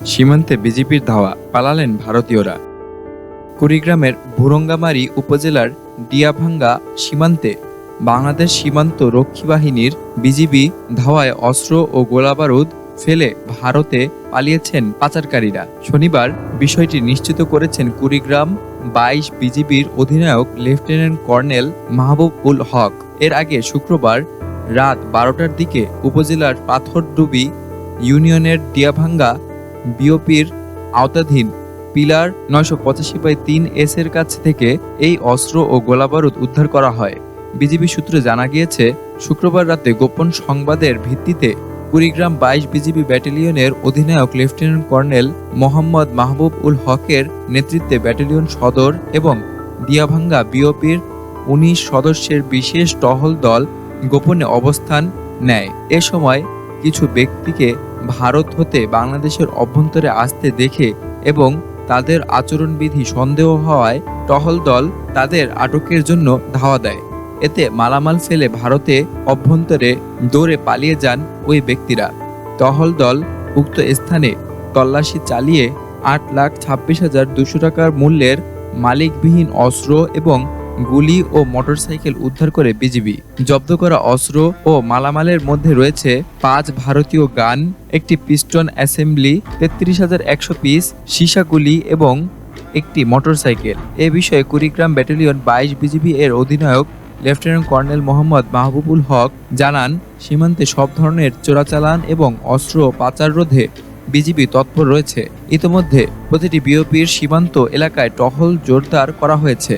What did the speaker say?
সীমান্তে বিজেপির ধাওয়া পালালেন ভারতীয়রা। কুড়িগ্রামের ভুরঙ্গামারী উপজেলার ডিয়াভাঙ্গা সীমান্তে বাংলাদেশ সীমান্ত রক্ষী বাহিনীর বিজিবি ধাওয়ায় অস্ত্র ও গোলাবারুদ ফেলে ভারতে পালিয়েছেন পাচারকারীরা। শনিবার বিষয়টি নিশ্চিত করেছেন কুড়িগ্রাম বাইশ বিজিবির অধিনায়ক লেফটেন্যান্ট কর্নেল মাহবুব উল হক। এর আগে শুক্রবার রাত বারোটার দিকে উপজেলার পাথরডুবি ইউনিয়নের ডিয়াভাঙ্গা বিওপির আওতাধীন পিলার নয়শো পঁচাশি বাই তিন এস এর কাছ থেকে এই অস্ত্র ও গোলাবারুদ উদ্ধার করা হয়। বিজিবি সূত্রে জানা গিয়েছে, শুক্রবার রাতে গোপন সংবাদের ভিত্তিতে কুড়িগ্রাম বাইশ বিজিবি ব্যাটালিয়নের অধিনায়ক লেফটেন্যান্ট কর্নেল মোহাম্মদ মাহবুব উল হকের নেতৃত্বে ব্যাটালিয়ন সদর এবং দিয়াভাঙ্গা বিওপির উনিশ সদস্যের বিশেষ টহল দল গোপনে অবস্থান নেয়। এ সময় কিছু ব্যক্তিকে ভারত হতে বাংলাদেশের অভ্যন্তরে আসতে দেখে এবং তাদের আচরণবিধি সন্দেহ হওয়ায় টহল দল তাদের আটকের জন্য ধাওয়া দেয়। এতে মালামাল ফেলে ভারতে অভ্যন্তরে দৌড়ে পালিয়ে যান ওই ব্যক্তিরা। টহল দল উক্ত স্থানে তল্লাশি চালিয়ে আট লাখ ছাব্বিশ হাজার দুশো টাকার মূল্যের মালিকবিহীন অস্ত্র এবং গুলি ও মোটরসাইকেল উদ্ধার করে বিজিবি। জব্দ করা অস্ত্র ও মালামালের মধ্যে রয়েছে পাঁচ ভারতীয় গান, একটি পিস্টন অ্যাসেম্বলি, তেত্রিশ হাজার একশো পিস সীসাগুলি এবং একটি মোটরসাইকেল। এ বিষয়ে কুড়িগ্রাম ব্যাটালিয়ন বাইশ বিজিবি এর অধিনায়ক লেফটেন্যান্ট কর্নেল মোহাম্মদ মাহবুবুল হক জানান, সীমান্তে সব ধরনের চোরাচালান এবং অস্ত্র পাচার রোধে বিজিবি তৎপর রয়েছে। ইতোমধ্যে প্রতিটি বিওপির সীমান্ত এলাকায় টহল জোরদার করা হয়েছে।